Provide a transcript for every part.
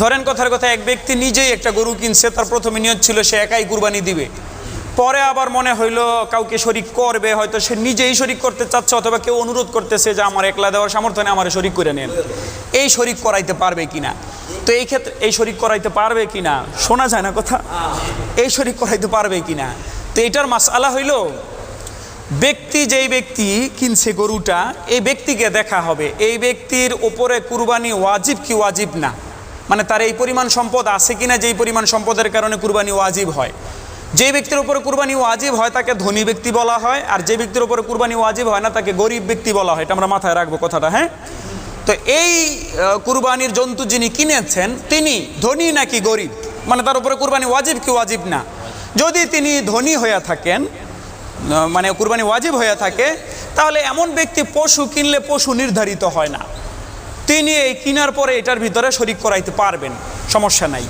ধরেন কথার কথা, এক ব্যক্তি নিজেই একটা গরু কিনছে, তার প্রথমে নিয়ত ছিল সে একাই কুরবানি দিবে। পরে আবার মনে হইল কাউকে শরিক করবে, হয়তো সে নিজেই শরিক করতে চাচ্ছে অথবা কেউ অনুরোধ করতেছে যে আমার একলা দেওয়ার সামর্থ্য নেই, আমার শরিক করে নেন। এই শরিক করাইতে পারবে কিনা? তো এই ক্ষেত্রে, এই শরিক করাইতে পারবে কিনা? শোনা যায় না কথা। এই শরিক করাইতে পারবে কিনা? তো এটার মাসালা হইল, ব্যক্তি যেই ব্যক্তি কিনছে গরুটা, এই ব্যক্তিকে দেখা হবে। এই ব্যক্তির ওপরে কুরবানি ওয়াজিব কি ওয়াজিব না? মানে তার এই পরিমাণ সম্পদ আছে কিনা, যেই পরিমাণ সম্পদের কারণে কুরবানি ওয়াজিব হয়। যে ব্যক্তির উপরে কুরবানি ওয়াজিব হয়, তাকে ধনী ব্যক্তি বলা হয়, আর যে ব্যক্তির উপরে কুরবানি ওয়াজিব হয় না, তাকে গরিব ব্যক্তি বলা হয়। এটা আমরা মাথায় রাখব কথাটা হ্যাঁ? তো এই কুরবানির জন্তু যিনি কিনেছেন, তিনি ধনী নাকি গরিব? মানে তার উপরে কুরবানি ওয়াজিব কি ওয়াজিব না? যদি তিনি ধনী হয়ে থাকেন মানে কুরবানি ওয়াজিব হয়ে থাকে, তাহলে এমন ব্যক্তি পশু কিনলে পশু নির্ধারিত হয় না। তিনি এই কেনার পরে এটার ভিতরে শরিক করাইতে পারবেন, সমস্যা নাই।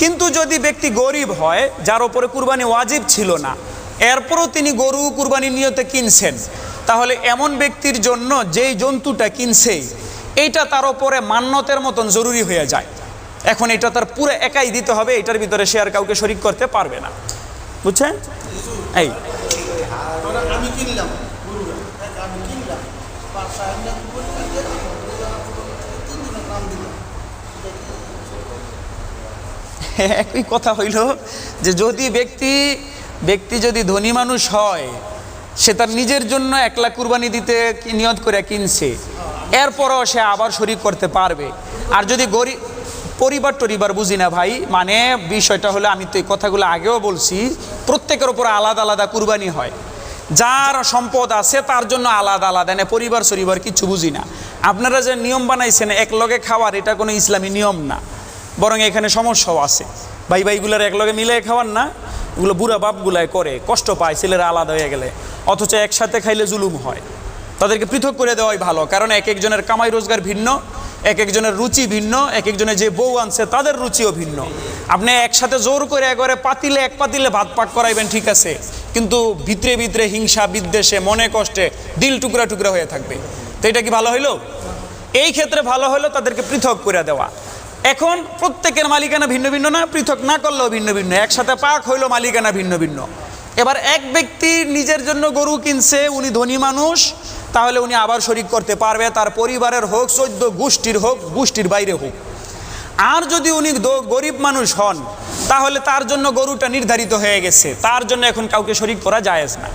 কিন্তু যদি ব্যক্তি গরিব হয়, যার ওপরে কুরবানি ওয়াজিব ছিল না, এরপরও তিনি গরু কুরবানি নিয়তে কিনছেন, তাহলে এমন ব্যক্তির জন্য যেই জন্তুটা কিনছে, এইটা তার ওপরে মান্যতের মতন জরুরি হয়ে যায়। এখন এটা তার পুরো একাই দিতে হবে, এটার ভিতরে সে আর কাউকে শরিক করতে পারবে না। বুঝছেন? এই। আমি কিনলাম একই কথা হইল যে যদি ব্যক্তি ব্যক্তি যদি ধনী মানুষ হয়, সে তার নিজের জন্য একলা কুরবানি দিতে নিয়ত করে কিনছে, এরপরও সে আবার শরিক করতে পারবে। আর যদি গরিব পরিবার টরিবার বুঝি না ভাই মানে বিষয়টা হলো আমি তো এই কথাগুলো আগেও বলছি, প্রত্যেকের ওপর আলাদা আলাদা কুরবানি হয়। যার সম্পদ আছে তার জন্য আলাদা আলাদা না পরিবার সরিবার কিছু বুঝি না। আপনারা যে নিয়ম বানাইছেন এক লগে খাওয়ার, এটা কোনো ইসলামী নিয়ম না। বরং এখানে সমস্যাও আছে। ভাই ভাইগুলার একলগে মিলে খাওয়ান না, এগুলো বুড়া বাপগুলায় করে, কষ্ট পায়, ছেলেরা আলাদা হয়ে গেলে। অথচ একসাথে খাইলে জুলুম হয়। তাদেরকে পৃথক করে দেওয়াই ভালো, কারণ এক একজনের কামাই রোজগার ভিন্ন, এক একজনের রুচি ভিন্ন, এক একজনের যে বউ আনছে তাদের রুচিও ভিন্ন। আপনি একসাথে জোর করে একবারে পাতিলে, এক পাতিলে ভাত পাক করাইবেন, ঠিক আছে। কিন্তু ভিতরে ভিতরে হিংসা, বিদ্বেষে, মনে কষ্টে দিল টুকরা টুকরা হয়ে থাকবে। তো এটা কি ভালো হইল? এই ক্ষেত্রে ভালো হলো তাদেরকে পৃথক করে দেওয়া। এখন প্রত্যেকের মালিকানা ভিন্ন ভিন্ন না পৃথক না করলেও ভিন্ন ভিন্ন। একসাথে পাক হইল মালিকানা ভিন্ন ভিন্ন। এবার এক ব্যক্তি নিজের জন্য গরু কিনছে, উনি ধনী মানুষ, তাহলে উনি আবার শরিক করতে পারবে, তার পরিবারের হোক, চোদ্দ গোষ্ঠীর হোক, গোষ্ঠীর বাইরে হোক। আর যদি উনি গরিব মানুষ হন, তাহলে তার জন্য গরুটা নির্ধারিত হয়ে গেছে। তার জন্য এখন কাউকে শরিক করা জায়েজ না।